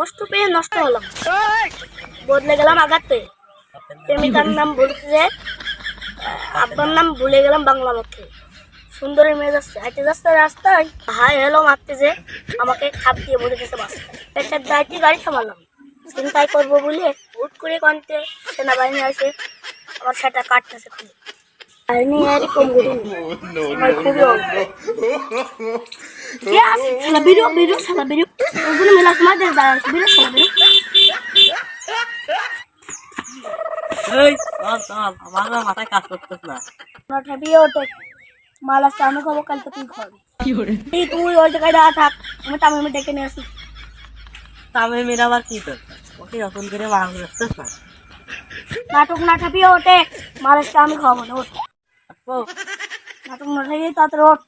কষ্ট পেয়ে নষ্ট হলাম। বদলে গেলাম আঘাত। পেয়ে প্রেমিকার নাম বলতে যে আব্বার নাম ভুলে গেলাম বাংলা মুখে সুন্দরী মেয়ে যাচ্ছে হাঁটে যাচ্ছে রাস্তায়। হাই হ্যালো মারতে যে আমাকে খাপ দিয়ে বলে দিতে বাসে। পেটের দায়িত্বে গাড়ি থামালাম। চিন্তাই করব বলে হুট করে কন্টে সেনাবাহিনী আসে আমার সেটা কাটতেছে খুলে। বাহিনী এরকম ঘটনা আমার খুবই অল্প কে আছে শালা বিরু বিরু শালা বিরু ওগুলো মেলা সময় দেশ দাঁড়াচ্ছে বিরু শালা বিরু এই চল চল আমার না মাথায় কাজ করতেছ না নটা বিয়ে ওঠে মাল আসতে আমি খাব কাল তো তুই খাবি এই তুই ওই জায়গায় দাঁড়া থাক আমি তামিমে ডেকে নিয়ে আসি তামে মেয়ের আবার কি তোর ওকে নতুন করে মারা করতেছ না নাটক না ঠাপিয়ে ওঠে মাল আসতে আমি খাব না ওঠ নাটক না ঠাপিয়ে তাড়াতাড়ি ওঠ